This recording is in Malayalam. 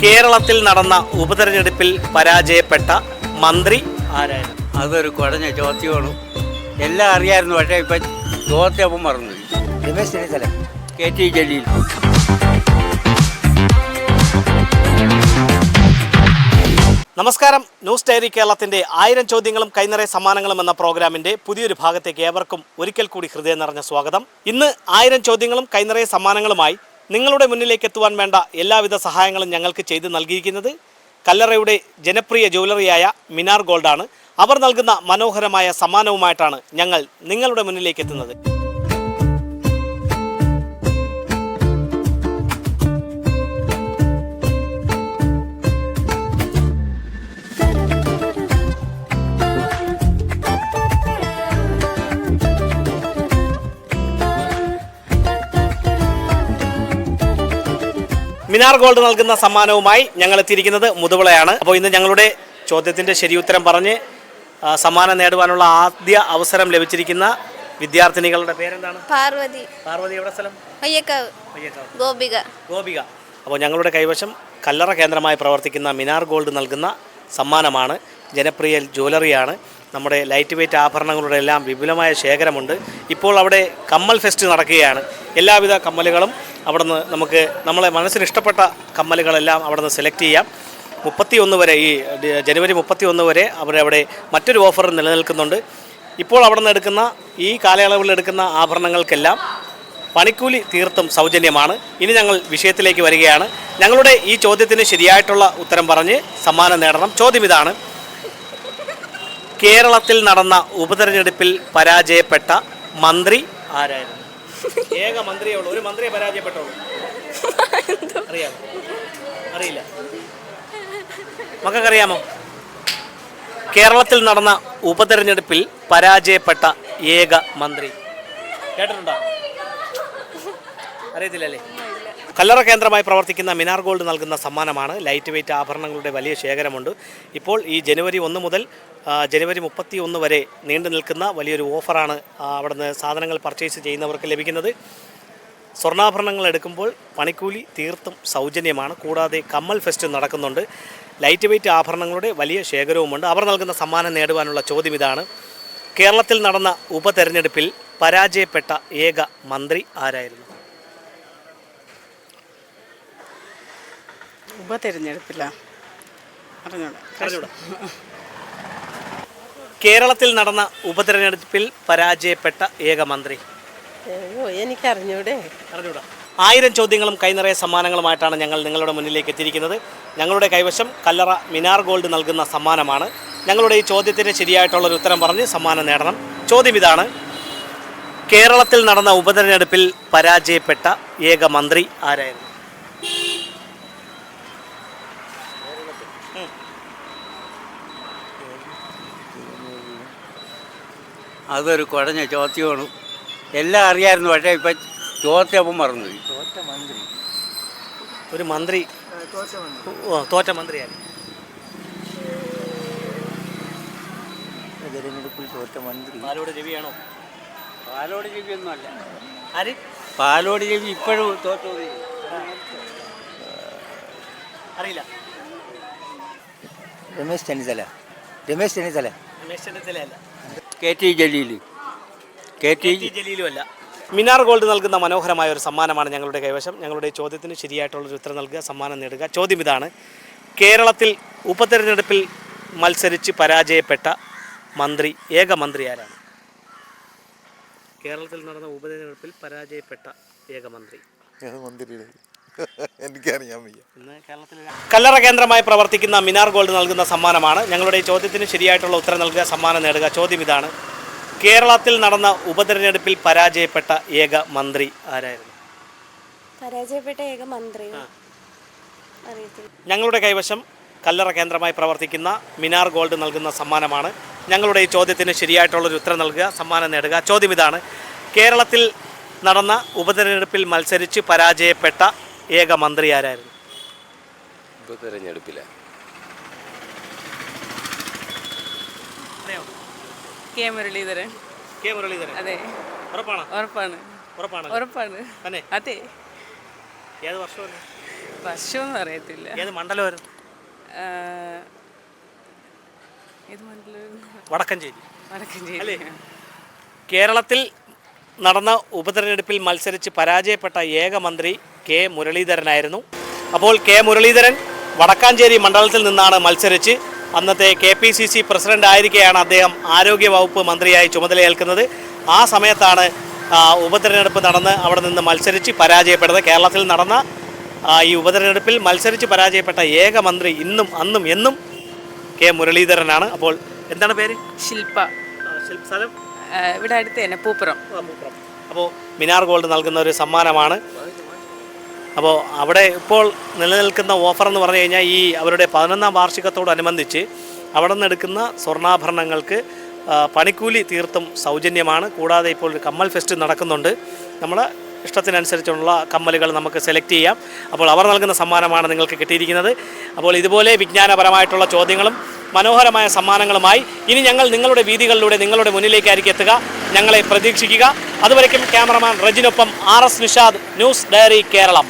കേരളത്തിൽ നടന്ന ഉപതെരഞ്ഞെടുപ്പിൽ പരാജയപ്പെട്ട മന്ത്രി ആരായിരുന്നു? അതൊരു കുടഞ്ഞ ചോദ്യമാണ്. എല്ലാം അറിയായിരുന്നു പക്ഷേ ഇപ്പം ചോദ്യം മറന്നു. Ramesh Chennithala. K T Jaleel. നമസ്കാരം. ന്യൂസ് ഡയറി കേരളത്തിന്റെ ആയിരം ചോദ്യങ്ങളും കൈനിറയ സമ്മാനങ്ങളും എന്ന പ്രോഗ്രാമിന്റെ പുതിയൊരു ഭാഗത്തേക്ക് ഏവർക്കും ഒരിക്കൽ കൂടി ഹൃദയം നിറഞ്ഞ സ്വാഗതം. ഇന്ന് ആയിരം ചോദ്യങ്ങളും കൈനിറയ സമ്മാനങ്ങളുമായി നിങ്ങളുടെ മുന്നിലേക്ക് എത്തുവാൻ വേണ്ട എല്ലാവിധ സഹായങ്ങളും ഞങ്ങൾക്ക് ചെയ്തു നൽകിയിരിക്കുന്നത് കല്ലറയുടെ ജനപ്രിയ ജ്വല്ലറിയായ മിനാർ ഗോൾഡാണ്. അവർ നൽകുന്ന മനോഹരമായ സമ്മാനവുമായിട്ടാണ് ഞങ്ങൾ നിങ്ങളുടെ മുന്നിലേക്ക് എത്തുന്നത്. മിനാർ ഗോൾഡ് നൽകുന്ന സമ്മാനവുമായി ഞങ്ങൾ എത്തിയിരിക്കുന്നത് മുതുവിളയാണ്. അപ്പോൾ ഇന്ന് ഞങ്ങളുടെ ചോദ്യത്തിന്റെ ശരിയുത്തരം പറഞ്ഞ് സമ്മാനം നേടുവാനുള്ള ആദ്യ അവസരം ലഭിച്ചിരിക്കുന്ന വിദ്യാർത്ഥിനികളുടെ പേരെന്താണ്? പാർവതി. പാർവതി എവിടെ സ്ഥലം? അയ്യക്കാവ്. ഗോപിക. ഗോപിക. അപ്പോൾ ഞങ്ങളുടെ കൈവശം കല്ലറ കേന്ദ്രമായി പ്രവർത്തിക്കുന്ന മിനാർ ഗോൾഡ് നൽകുന്ന സമ്മാനമാണ്. ജനപ്രിയ ജ്വല്ലറിയാണ്. നമ്മുടെ ലൈറ്റ് വെയ്റ്റ് ആഭരണങ്ങളുടെ എല്ലാം വിപുലമായ ശേഖരമുണ്ട്. ഇപ്പോൾ അവിടെ കമ്മൽ ഫെസ്റ്റ് നടക്കുകയാണ്. എല്ലാവിധ കമ്മലുകളും അവിടെ നിന്ന് നമുക്ക് നമ്മളെ മനസ്സിന് ഇഷ്ടപ്പെട്ട കമ്മലുകളെല്ലാം നിന്ന് സെലക്ട് ചെയ്യാം. മുപ്പത്തി ഒന്ന് വരെ ഈ ജനുവരി മുപ്പത്തി ഒന്ന് വരെ അവരവിടെ അവിടെ മറ്റൊരു ഓഫർ നിലനിൽക്കുന്നുണ്ട്. ഇപ്പോൾ അവിടെ നിന്ന് എടുക്കുന്ന ഈ കാലയളവിൽ എടുക്കുന്ന ആഭരണങ്ങൾക്കെല്ലാം പണിക്കൂലി തീർത്തും സൗജന്യമാണ്. ഇനി ഞങ്ങൾ വിഷയത്തിലേക്ക് വരികയാണ്. ഞങ്ങളുടെ ഈ ചോദ്യത്തിന് ശരിയായിട്ടുള്ള ഉത്തരം പറഞ്ഞ് സമ്മാനം നേടണം. ചോദ്യം ഇതാണ്. കേരളത്തിൽ നടന്ന ഉപതെരഞ്ഞെടുപ്പിൽ പരാജയപ്പെട്ട മന്ത്രി ആരായിരുന്നു? ഏക മന്ത്രിയേ ഉള്ളൂ. ഒരു മന്ത്രിയെ പരാജയപ്പെട്ടുള്ളൂ അറിയാമോ? അറിയില്ല. മക്കൾക്കറിയാമോ? കേരളത്തിൽ നടന്ന ഉപതെരഞ്ഞെടുപ്പിൽ പരാജയപ്പെട്ട ഏക മന്ത്രി. കേട്ടിട്ടുണ്ടോ? അറിയത്തില്ലല്ലേ? കല്ലറ കേന്ദ്രമായി പ്രവർത്തിക്കുന്ന മിനാർ ഗോൾഡ് നൽകുന്ന സമ്മാനമാണ്. ലൈറ്റ് വെയ്റ്റ് ആഭരണങ്ങളുടെ വലിയ ശേഖരമുണ്ട്. ഇപ്പോൾ ഈ ജനുവരി ഒന്ന് മുതൽ ജനുവരി മുപ്പത്തി ഒന്ന് വരെ നീണ്ടു നിൽക്കുന്ന വലിയൊരു ഓഫറാണ് അവിടുന്ന് സാധനങ്ങൾ പർച്ചേസ് ചെയ്യുന്നവർക്ക് ലഭിക്കുന്നത്. സ്വർണാഭരണങ്ങൾ എടുക്കുമ്പോൾ പണിക്കൂലി തീർത്തും സൗജന്യമാണ്. കൂടാതെ കമ്മൽ ഫെസ്റ്റ് നടക്കുന്നുണ്ട്. ലൈറ്റ് വെയ്റ്റ് ആഭരണങ്ങളുടെ വലിയ ശേഖരവുമുണ്ട്. അവർ നൽകുന്ന സമ്മാനം നേടുവാനുള്ള ചോദ്യം ഇതാണ്. കേരളത്തിൽ നടന്ന ഉപതെരഞ്ഞെടുപ്പിൽ പരാജയപ്പെട്ട ഏക മന്ത്രി ആരായിരുന്നു? ഉപതെരഞ്ഞെടുപ്പില്ല അറിഞ്ഞൂടാ. കേരളത്തിൽ നടന്ന ഉപതെരഞ്ഞെടുപ്പിൽ പരാജയപ്പെട്ട ഏക മന്ത്രി. അയ്യോ എനിക്കറിഞ്ഞൂടെ. അറിഞ്ഞൂടാ. ആയിരം ചോദ്യങ്ങളും കൈനിറയ സമ്മാനങ്ങളുമായിട്ടാണ് ഞങ്ങൾ നിങ്ങളുടെ മുന്നിലേക്ക് എത്തിയിരിക്കുന്നത്. ഞങ്ങളുടെ കൈവശം കല്ലറ മിനാർ ഗോൾഡ് നൽകുന്ന സമ്മാനമാണ്. ഞങ്ങളുടെ ഈ ചോദ്യത്തിന് ശരിയായിട്ടുള്ളൊരു ഉത്തരം പറഞ്ഞ് സമ്മാനം നേടണം. ചോദ്യം ഇതാണ്. കേരളത്തിൽ നടന്ന ഉപതെരഞ്ഞെടുപ്പിൽ പരാജയപ്പെട്ട ഏക മന്ത്രി ആരായിരുന്നു? അതൊരു കുഴഞ്ഞ ചോദ്യമാണ്. എല്ലാം അറിയായിരുന്നു പക്ഷേ ഇപ്പം ചോദ്യം മറന്നു ഒരു മന്ത്രി. ഓ, തോറ്റ മന്ത്രിയാണ് തിരഞ്ഞെടുപ്പിൽ തോറ്റ മന്ത്രി. പാലോട് രവിയാണോ? പാലോട് ജീവിയൊന്നും അല്ല ആര്? പാലോട് രവി ഇപ്പോഴും തോറ്റ അറിയില്ല. Ramesh Chennithala. Ramesh Chennithala. Ramesh ചെന്നിത്തലയല്ല K T Jaleel K T ജലീലും അല്ല മിനാർ ഗോൾഡ് നൽകുന്ന മനോഹരമായ ഒരു സമ്മാനമാണ് ഞങ്ങളുടെ കൈവശം. ഞങ്ങളുടെ ചോദ്യത്തിന് ശരിയായിട്ടുള്ളൊരു ഉത്തരം നൽകുക സമ്മാനം നേടുക. ചോദ്യം ഇതാണ്. കേരളത്തിൽ ഉപതെരഞ്ഞെടുപ്പിൽ മത്സരിച്ച് പരാജയപ്പെട്ട മന്ത്രി ഏക മന്ത്രി ആരാണ്? കേരളത്തിൽ നടന്ന ഉപതെരഞ്ഞെടുപ്പിൽ പരാജയപ്പെട്ട ഏക മന്ത്രി. ഏത് മന്ത്രിയുടെ എനിക്കറിയാൻ വയ്യ. ഇന്ന് കേരളത്തിലെ കല്ലറ കേന്ദ്രമായി പ്രവർത്തിക്കുന്ന മിനാർ ഗോൾഡ് നൽകുന്ന സമ്മാനമാണ്. ഞങ്ങളുടെ ഈ ചോദ്യത്തിന് ശരിയായിട്ടുള്ള ഉത്തരം നൽകുക സമ്മാനം നേടുക ചോദ്യം ഇതാണ്. കേരളത്തിൽ നടന്ന ഉപതെരഞ്ഞെടുപ്പിൽ പരാജയപ്പെട്ട ഏക മന്ത്രി ആരായിരുന്നു? പരാജയപ്പെട്ട ഏക മന്ത്രി. ഞങ്ങളുടെ കൈവശം കല്ലറ കേന്ദ്രമായി പ്രവർത്തിക്കുന്ന മിനാർ ഗോൾഡ് നൽകുന്ന സമ്മാനമാണ്. ഞങ്ങളുടെ ഈ ചോദ്യത്തിന് ശരിയായിട്ടുള്ളൊരു ഉത്തരം നൽകുക സമ്മാനം നേടുക ചോദ്യം ഇതാണ്. കേരളത്തിൽ നടന്ന ഉപതെരഞ്ഞെടുപ്പിൽ മത്സരിച്ച് പരാജയപ്പെട്ട ഏക മന്ത്രി ആരായിരുന്നു? തെരഞ്ഞെടുപ്പില്ല കെ മുരളീധരൻ. കെ മുരളീധരൻ. അതെ. ഉറപ്പാണ്? ഉറപ്പാണ്. ഉറപ്പാണ് ഉറപ്പാണ്. തന്നെ? അതെ. ഏത് വർഷം വർഷമൊന്നും അറിയത്തില്ല. ഏത് മണ്ഡലമായിരുന്നു ഏത് മണ്ഡലം? വടക്കഞ്ചേരി വടക്കഞ്ചേരി കേരളത്തിൽ നടന്ന ഉപതെരഞ്ഞെടുപ്പിൽ മത്സരിച്ച് പരാജയപ്പെട്ട ഏക മന്ത്രി കെ മുരളീധരനായിരുന്നു. അപ്പോൾ കെ മുരളീധരൻ വടക്കാഞ്ചേരി മണ്ഡലത്തിൽ നിന്നാണ് മത്സരിച്ച് അന്നത്തെ K P C C president ആയിരിക്കെയാണ് അദ്ദേഹം ആരോഗ്യ വകുപ്പ് മന്ത്രിയായി ചുമതലയേൽക്കുന്നത്. ആ സമയത്താണ് ഉപതെരഞ്ഞെടുപ്പ് നടന്ന് അവിടെ നിന്ന് മത്സരിച്ച് പരാജയപ്പെടുന്നത് കേരളത്തിൽ നടന്ന ഈ ഉപതെരഞ്ഞെടുപ്പിൽ മത്സരിച്ച് പരാജയപ്പെട്ട ഏക മന്ത്രി ഇന്നും അന്നും എന്നും കെ മുരളീധരനാണ്. അപ്പോൾ എന്താണ് പേര്? ശില്പ സ്ഥലം? ഇവിടെ അടുത്ത് തന്നെ പൂപ്പുറം. അപ്പോൾ മിനാർ ഗോൾഡ് നൽകുന്ന ഒരു സമ്മാനമാണ്. അപ്പോൾ അവിടെ ഇപ്പോൾ നിലനിൽക്കുന്ന ഓഫർ എന്ന് പറഞ്ഞു കഴിഞ്ഞാൽ ഈ അവരുടെ പതിനൊന്നാം വാർഷികത്തോടനുബന്ധിച്ച് അവിടെ നിന്ന് എടുക്കുന്ന സ്വർണാഭരണങ്ങൾക്ക് പണിക്കൂലി തീർത്തും സൗജന്യമാണ്. കൂടാതെ ഇപ്പോൾ ഒരു കമ്മൽ ഫെസ്റ്റ് നടക്കുന്നുണ്ട്. നമ്മൾ ഇഷ്ടത്തിനനുസരിച്ചുള്ള കമ്മലുകൾ നമുക്ക് സെലക്ട് ചെയ്യാം. അപ്പോൾ അവർ നൽകുന്ന സമ്മാനമാണ് നിങ്ങൾക്ക് കിട്ടിയിരിക്കുന്നത്. അപ്പോൾ ഇതുപോലെ വിജ്ഞാനപരമായിട്ടുള്ള ചോദ്യങ്ങളും മനോഹരമായ സമ്മാനങ്ങളുമായി ഇനി ഞങ്ങൾ നിങ്ങളുടെ വീതികളിലൂടെ നിങ്ങളുടെ മുന്നിലേക്കായിരിക്കും എത്തുക. ഞങ്ങളെ പ്രതീക്ഷിക്കുക. അതുവരയ്ക്കും cameraman റജിനൊപ്പം R S Nishad news diary Keralam.